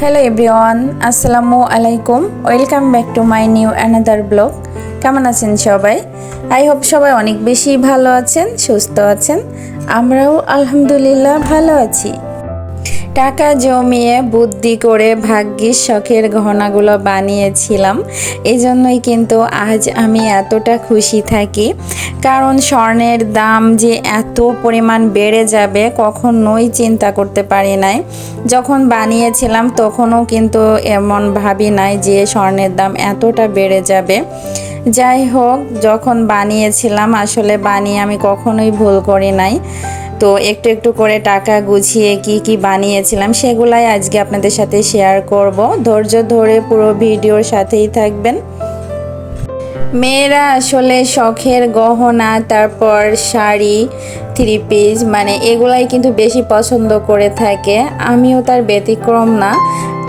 Hello everyone আসসালামু আলাইকুম welcome back to my new another blog কেমন আছেন সবাই? আই হোপ সবাই অনেক বেশি ভালো আছেন, সুস্থ আছেন। আমরাও আলহামদুলিল্লাহ ভালো আছি। টাকা জমিয়ে বুদ্ধি করে ভাগ্যিস শখের গহনাগুলো বানিয়েছিলাম। এই জন্যই কিন্তু আজ আমি এতটা খুশি থাকি। কারণ স্বর্ণের দাম যে এত পরিমাণ বেড়ে যাবে কখনোই চিন্তা করতে পারি নাই। যখন বানিয়েছিলাম তখনও কিন্তু এমন ভাবি নাই যে স্বর্ণের দাম এতটা বেড়ে যাবে। যাই হোক, যখন বানিয়েছিলাম আসলে বানিয়ে আমি কখনোই ভুল করি নাই। তো একটু একটু করে টাকা গুছিয়ে কি কি বানিয়েছিলাম সেগুলাই আজকে আপনাদের সাথে শেয়ার করব। ধৈর্য ধরে পুরো ভিডিওর সাথেই থাকবেন। মেয়েরা আসলে শখের গহনা, তারপর শাড়ি থ্রি পিস মানে এগুলাই কিন্তু বেশি পছন্দ করে থাকে। আমিও তার ব্যতিক্রম না।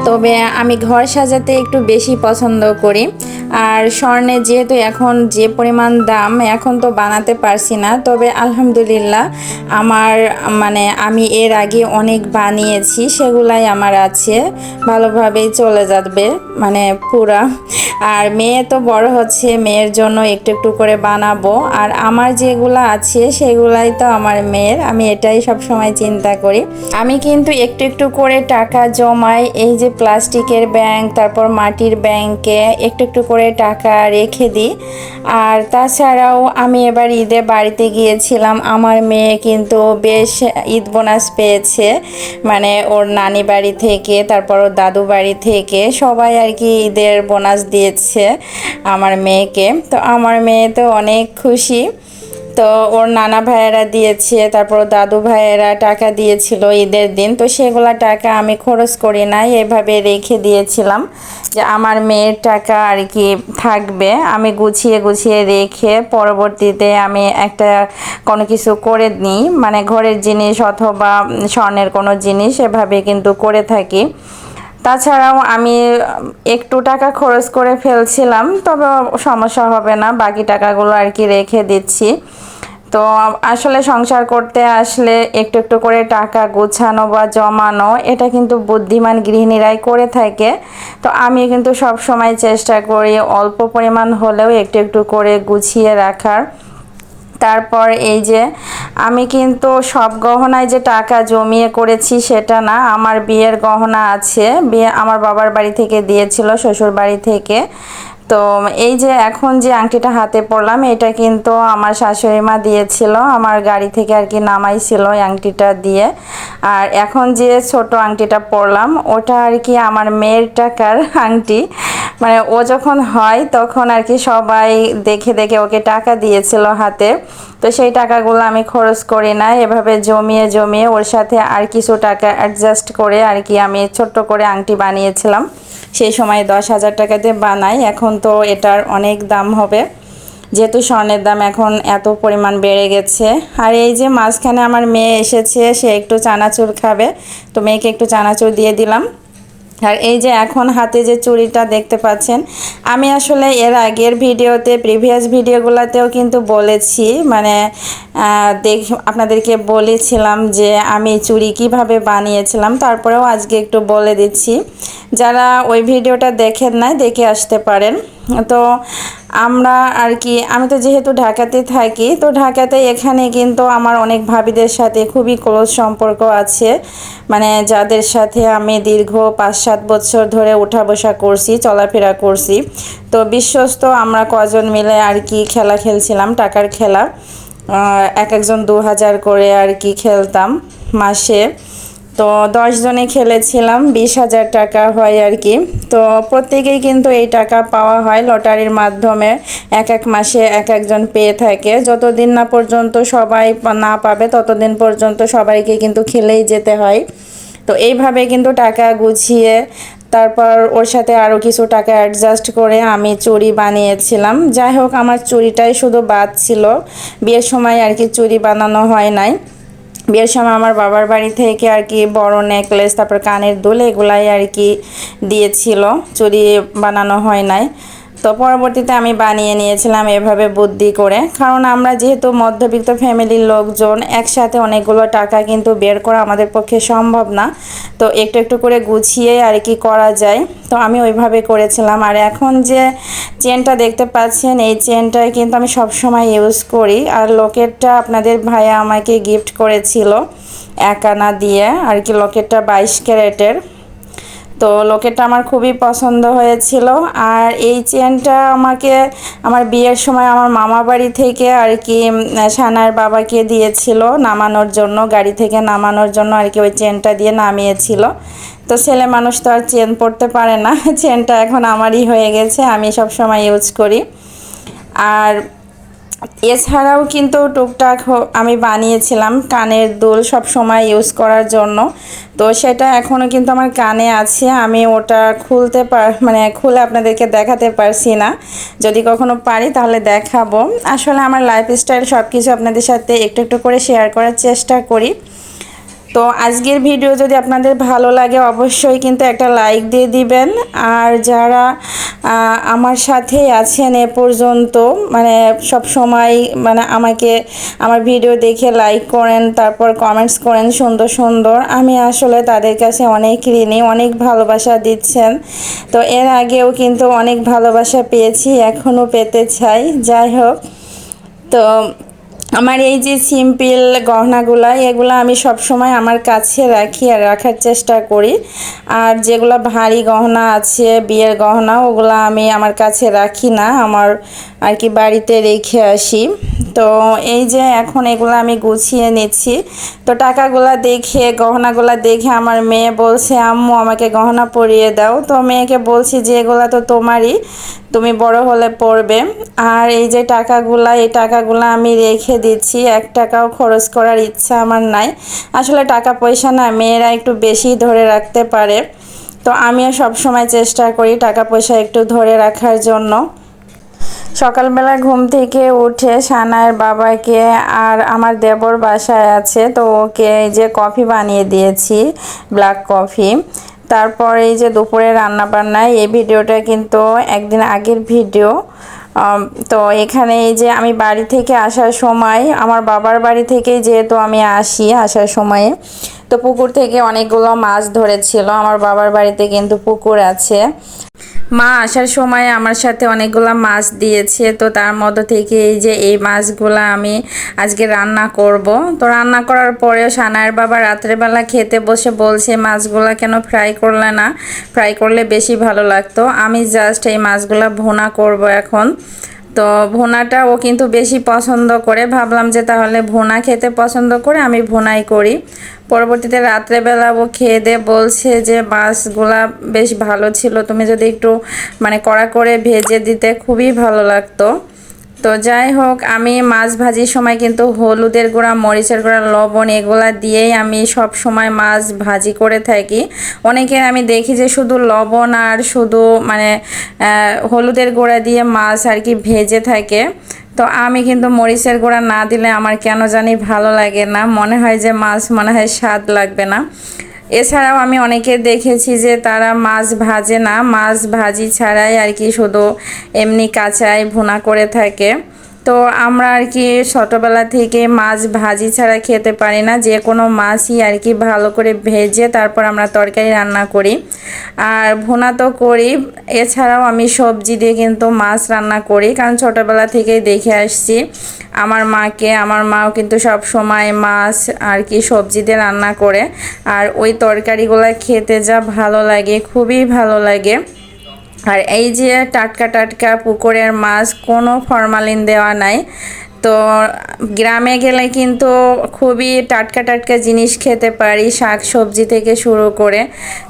তবে আমি ঘর সাজাতে একটু বেশি পছন্দ করি। আর স্বর্ণে যেহেতু এখন যে পরিমাণ দাম, এখন তো বানাতে পারছি না। তবে আলহামদুলিল্লাহ আমার মানে আমি এর আগে অনেক বানিয়েছি, সেগুলাই আমার আছে। ভালোভাবেই চলে যাবে মানে পুরা। আর মেয়ে তো বড় হচ্ছে, মেয়ের জন্য একটু একটু করে বানাবো। আর আমার যেগুলো আছে, সেগুলাই তো আমার মেয়ের, আমি এটাই সব সময় চিন্তা করি। আমি কিন্তু একটু একটু করে টাকা জমাই, এই যে প্লাস্টিকের ব্যাংক, তারপর মাটির ব্যাংকে একটু একটু করে টাকা রেখে দিই। আর তাছাড়াও আমি এবার ঈদে বাড়িতে গিয়েছিলাম, আমার মেয়ে কিন্তু বেশ ঈদ বোনাস পেয়েছে। মানে ওর নানি বাড়ি থেকে, তারপর ওর দাদু বাড়ি থেকে, সবাই আর কি ঈদের বোনাস দিয়েছে আমার মেয়েকে। তো আমার মেয়ে তো অনেক খুশি। তো ওর নানা ভাইয়েরা দিয়েছে, তারপর দাদু ভাইয়েরা টাকা দিয়েছিল ঈদের দিন। তো সেগুলা টাকা আমি খরচ করি নাই, এভাবে রেখে দিয়েছিলাম যে আমার মেয়ের টাকা আর কি থাকবে। আমি গুছিয়ে গুছিয়ে রেখে পরবর্তীতে আমি একটা কোনো কিছু করে নিই। মানে ঘরের জিনিস অথবা স্বর্ণের কোনো জিনিস এভাবে কিন্তু করে থাকি। তাছাড়াও আমি একটু টাকা খরচ করে ফেলছিলাম, তবে সমস্যা হবে না, বাকি টাকাগুলো আর কি রেখে দিচ্ছি। তো আসলে সংসার করতে আসলে একটু একটু করে টাকা গোছানো বা জমানো, এটা কিন্তু বুদ্ধিমান গৃহিণীরাই করে থাকে। তো আমি কিন্তু সব সময় চেষ্টা করি অল্প পরিমাণ হলেও একটু একটু করে গুছিয়ে রাখার। তারপর এই যে আমি কিন্তু সব গহনায় যে টাকা জমিয়ে করেছি সেটা না, আমার বিয়ের গহনা আছে। বিয়ে আমার বাবার বাড়ি থেকে দিয়েছিল শ্বশুর বাড়ি থেকে। তো এই যে এখন যে আংটিটা হাতে পড়লাম এটা কিন্তু আমার শাশুড়ি মা দিয়েছিল। আমার গাড়ি থেকে আর কি নামাইছিল এই আংটিটা দিয়ে। আর এখন যে ছোট আংটিটা পড়লাম ওটা আর কি আমার মেয়ের টাকার আংটি। মানে ও যখন হয়, তখন আর কি সবাই দেখে দেখে ওকে টাকা দিয়েছিল হাতে। তো সেই টাকাগুলো আমি খরচ করি না, এভাবে জমিয়ে জমিয়ে ওর সাথে আর কিছু টাকা অ্যাডজাস্ট করে আর কি আমি ছোট্ট করে আংটি বানিয়েছিলাম। সেই সময় দশ হাজার টাকাতে বানাই, এখন তো এটার অনেক দাম হবে। যেহেতু স্বর্ণের দাম এখন এত পরিমাণ বেড়ে গেছে। আর এই যে মাঝখানে আমার মেয়ে এসেছে, সে একটু চানাচুর খাবে, তো মেয়েকে একটু চানাচুর দিয়ে দিলাম। আর এই যে এখন হাতে যে চুড়িটা দেখতে পাচ্ছেন, আমি আসলে এর আগের ভিডিওতে প্রিভিয়াস ভিডিওগুলোতেও কিন্তু বলেছি মানে দেখ, আপনাদেরকে বলেছিলাম যে আমি চুড়ি কীভাবে বানিয়েছিলাম, তারপরেও আজকে একটু বলে দিচ্ছি। যারা ওই ভিডিওটা দেখেন নাই, দেখে আসতে পারেন। তো আমরা আর কি, আমি তো যেহেতু ঢাকাতে থাকি, তো ঢাকাতে এখানে কিন্তু আমার অনেক ভাবিদের সাথে খুবই ক্লোজ সম্পর্ক আছে। মানে যাদের সাথে আমি দীর্ঘ পাঁচ সাত বছর ধরে উঠা বসা করছি, চলাফেরা করছি। তো বিশ্বস্ত আমরা কজন মিলে আর কি খেলা খেলছিলাম, টাকার খেলা। এক একজন দু হাজার করে আর কি খেলতাম মাসে। তো জনে খেলেছিলাম, বিশ হাজার টাকা হয় আর কি। তো প্রত্যেকেই কিন্তু এই টাকা পাওয়া হয় লটারির মাধ্যমে, এক এক মাসে এক একজন পেয়ে থাকে। যতদিন না পর্যন্ত সবাই না পাবে, ততদিন পর্যন্ত সবাইকে কিন্তু খেলেই যেতে হয়। তো এইভাবে কিন্তু টাকা গুছিয়ে, তারপর ওর সাথে আরও কিছু টাকা অ্যাডজাস্ট করে আমি চুরি বানিয়েছিলাম। যাই হোক, আমার চুরিটাই শুধু বাদ ছিল। বিয়ের সময় আর কি চুরি বানানো হয় নাই। বিয়ের সময় আমার বাবার বাড়ি থেকে আর কি বড় নেকলেস তারপর কানের দুল এগুলাই আর কি দিয়েছিল। চুরি বানানো হয় নাই। তো পরবর্তীতে আমি বানিয়ে নিয়েছিলাম এভাবে বুদ্ধি করে। কারণ আমরা যেহেতু মধ্যবিত্ত ফ্যামিলির লোকজন, একসাথে অনেকগুলো টাকা কিন্তু বের করা আমাদের পক্ষে সম্ভব না। তো একটু একটু করে গুছিয়ে আর কি করা যায়। তো আমি ওইভাবে করেছিলাম। আর এখন যে চেনটা দেখতে পাচ্ছেন, এই চেনটা কিন্তু আমি সবসময় ইউজ করি। আর লকেটটা আপনাদের ভাইয়া আমাকে গিফট করেছিল, এক আনা দিয়ে। আর কি লকেটটা বাইশ ক্যারেটের। তো লোকেরটা আমার খুবই পছন্দ হয়েছিল। আর এই চেনটা আমাকে, আমার বিয়ের সময় আমার মামা বাড়ি থেকে আর কি সানার বাবাকে দিয়েছিল নামানোর জন্য, গাড়ি থেকে নামানোর জন্য আর কি ওই চেনটা দিয়ে নামিয়েছিল। তো ছেলে মানুষ তো আর চেন পড়তে পারে না, চেনটা এখন আমারই হয়ে গেছে, আমি সব সময় ইউজ করি। আর এছাড়াও কিন্তু টুকটাক আমি বানিয়েছিলাম কানের দুল সব সময় ইউজ করার জন্য। তো সেটা এখনও কিন্তু আমার কানে আছে। আমি ওটা খুলতে পার মানে খুলে আপনাদেরকে দেখাতে পারছি না। যদি কখনো পারি তাহলে দেখাবো। আসলে আমার লাইফস্টাইল সব কিছু আপনাদের সাথে একটু একটু করে শেয়ার করার চেষ্টা করি। তো আজকের ভিডিও যদি আপনাদের ভালো লাগে, অবশ্যই কিন্তু একটা লাইক দিয়ে দিবেন। আর যারা আমার সাথে আছেন এ পর্যন্ত মানে সব সময় মানে আমাকে, আমার ভিডিও দেখে লাইক করেন, তারপর কমেন্টস করেন সুন্দর সুন্দর। আমি আসলে তাদের কাছে অনেক ঋণী, অনেক ভালোবাসা দিচ্ছেন। তো এর আগেও কিন্তু অনেক ভালোবাসা পেয়েছি এখনও পেতে চাই। যাই হোক, তো আমার এই যে সিম্পল গহনাগুলা, এগুলো আমি সব সময় আমার কাছে রাখি আর রাখার চেষ্টা করি। আর যেগুলো ভারী গহনা আছে, বিয়ের গহনা, ওগুলো আমি আমার কাছে রাখি না, আমার আর কি বাড়িতে রেখে আসি। তো এই যে এখন এগুলো আমি গুছিয়ে নিচ্ছি। তো টাকাগুলা দেখে, গহনাগুলা দেখে আমার মেয়ে বলছে, আম্মু, আমাকে গহনা পরিয়ে দাও। তো মেয়েকে বলছি যে, এগুলো তো তোমারই, তুমি বড় হলে পড়বে আর এই যে টাকাগুলা, এই টাকাগুলো আমি রেখে দিচ্ছি। এক টাকাও খরচ করার ইচ্ছা আমার নাই। আসলে টাকা পয়সা না মেয়েরা একটু বেশি ধরে রাখতে পারে। তো আমিও সব সময় চেষ্টা করি টাকা পয়সা একটু ধরে রাখার জন্য। সকালবেলা ঘুম থেকে উঠে সানার বাবাকে আর আমার দেবর বাসায় আছে, তো ওকে এই যে কফি বানিয়ে দিয়েছি ব্ল্যাক কফি তারপর এই যে দুপুরে রান্না বান্না এই ভিডিওটা কিন্তু একদিন আগের ভিডিও। তো এখানে এই যে আমি বাড়ি থেকে আসার সময়, আমার বাবার বাড়ি থেকে যেহেতু আমি আসি আসার সময়ে, তো পুকুর থেকে অনেকগুলো মাছ ধরেছিল, আমার বাবার বাড়িতে কিন্তু পুকুর আছে। মা আসার সময় আমার সাথে অনেকগুলো মাছ দিয়েছে, তো তার মধ্যে থেকে এই যে এই মাছগুলো আমি আজকে রান্না করব। তো রান্না করার পরেও সানায়ের বাবা রাত্রেবেলা খেতে বসে বলছে, মাছগুলো কেন ফ্রাই করলে না? ফ্রাই করলে বেশি ভালো লাগতো। আমি জাস্ট এই মাছগুলো ভুনা করব এখন। তো ভুনাটা ও কিন্তু বেশি পছন্দ করে। ভাবলাম যে তাহলে ভোনা খেতে পছন্দ করে, আমি ভুনাই করি। পরবর্তীতে রাত্রেবেলা ও খেয়ে দিয়ে বলছে যে, মাছগুলা বেশ ভালো ছিল। তুমি যদি একটু মানে কড়া করে ভেজে দিতে খুবই ভালো লাগতো। তো যাই হোক, আমি মাছ ভাজির সময় কিন্তু হলুদের গুঁড়া, মরিচের গুঁড়া, লবণ এগুলা দিয়েই আমি সব সময় মাছ ভাজি করে থাকি। অনেকের আমি দেখি যে শুধু লবণ আর শুধু মানে হলুদের গুঁড়া দিয়ে মাছ আর কি ভেজে থাকে। তো আমি কিন্তু মরিচের গুঁড়া না দিলে আমার কেন জানি ভালো লাগে না। মনে হয় যে মাছ মনে হয় স্বাদ লাগবে না। এছাড়াও আমি অনেকে দেখেছি যে তারা মাছ ভাজে না। মাছ ভাজি ছাড়াই আর কি শুধু এমনি কাঁচাই ভুনা করে থাকে। তো আমরা আর কি ছোটোবেলা থেকে মাছ ভাজি ছাড়া খেতে পারি না। যে কোনো মাছই আর কি ভালো করে ভেজে তারপর আমরা তরকারি রান্না করি। আর ভুনা তো করি, এছাড়াও আমি সবজি দিয়ে কিন্তু মাছ রান্না করি, কারণ ছোটোবেলা থেকেই দেখে আসছি। আমার মাকে, আমার মাও কিন্তু সব সময় মাছ আর কি সবজি দিয়ে রান্না করে, আর ওই তরকারিগুলো খেতে যা ভালো লাগে, খুবই ভালো লাগে। আর এই যে টাটকা টাটকা পুকুরের মাছ, কোনো ফরমালিন দেওয়া নাই। তো গ্রামে গেলে কিন্তু খুবই টাটকা টাটকা জিনিস খেতে পারি, শাক সবজি থেকে শুরু করে।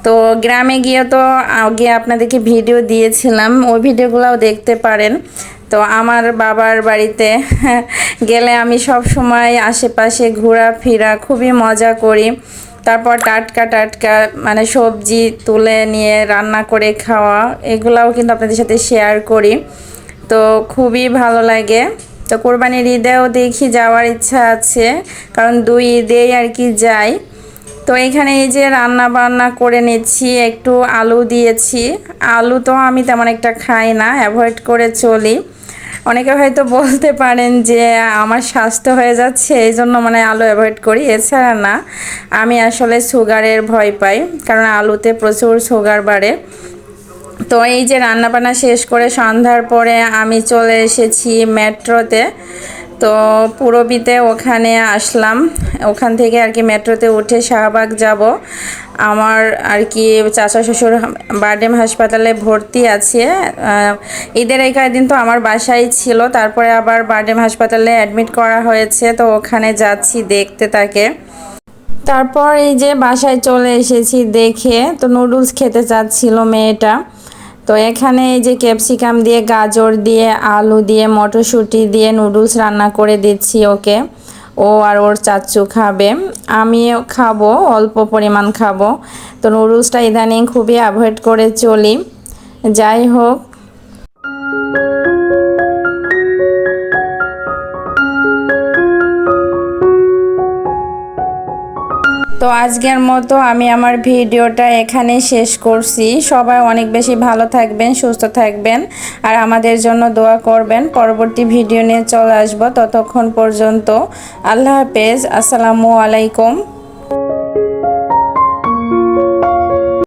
তো গ্রামে গিয়ে তো আগে আপনাদেরকে ভিডিও দিয়েছিলাম, ওই ভিডিওগুলোও দেখতে পারেন। তো আমার বাবার বাড়িতে গেলে আমি সব সময় আশেপাশে ঘোরাফেরা খুবই মজা করি। তারপর টাটকা টাটকা মানে সবজি তুলে নিয়ে রান্না করে খাওয়া, এগুলাও কিন্তু আপনাদের সাথে শেয়ার করি। তো খুবই ভালো লাগে। তো কোরবানির ঈদেও দেখি যাওয়ার ইচ্ছা আছে, কারণ দুই ঈদেই আর কি যাই। তো এখানে এই যে রান্না বান্না করে নিচ্ছি, একটু আলু দিয়েছি। আলু তো আমি তেমন একটা খাই না, অ্যাভয়েড করে চলি। অনেকে হয়তো বলতে পারেন যে আমার স্বাস্থ্য হয়ে যাচ্ছে, এই জন্য মানে আলু অ্যাভয়েড করি, এছাড়া না। আমি আসলে সুগারের ভয় পাই, কারণ আলুতে প্রচুর সুগার বাড়ে। তো এই যে রান্নাবান্না শেষ করে সন্ধ্যার পরে আমি চলে এসেছি মেট্রোতে। তো পুরবিতে ওখানে আসলাম। ওখান থেকে আর কি মেট্রোতে উঠে শাহবাগ যাব। আমার আর কি চাচা শ্বশুর বারডেম হাসপাতালে ভর্তি আছে। ঈদের এই কয়েকদিন তো আমার বাসায় ছিল। তারপরে আবার বারডেম হাসপাতালে অ্যাডমিট করা হয়েছে। তো ওখানে যাচ্ছি দেখতে তাকে। তারপর এই যে বাসায় চলে এসেছি দেখে তো নুডলস খেতে চাচ্ছিল মেয়েটা। তো এখানে এই যে ক্যাপসিকাম দিয়ে, গাজর দিয়ে, আলু দিয়ে, মটরশুঁটি দিয়ে নুডলস রান্না করে দিচ্ছি ওকে। ও আর ওর চাচ্চু খাবে। আমিও খাব, অল্প পরিমাণ খাব। তো নুডলসটা ইদানিং খুবই অ্যাভয়েড করে চলি। যাই হোক তো আজকের মতো আমি আমার ভিডিওটা এখানে শেষ করছি। সবাই অনেক বেশি ভালো থাকবেন, সুস্থ থাকবেন আর আমাদের জন্য দোয়া করবেন। পরবর্তী ভিডিও নিয়ে চলে আসব ততক্ষণ পর্যন্ত। আল্লাহ হাফেজ। আসসালামু আলাইকুম।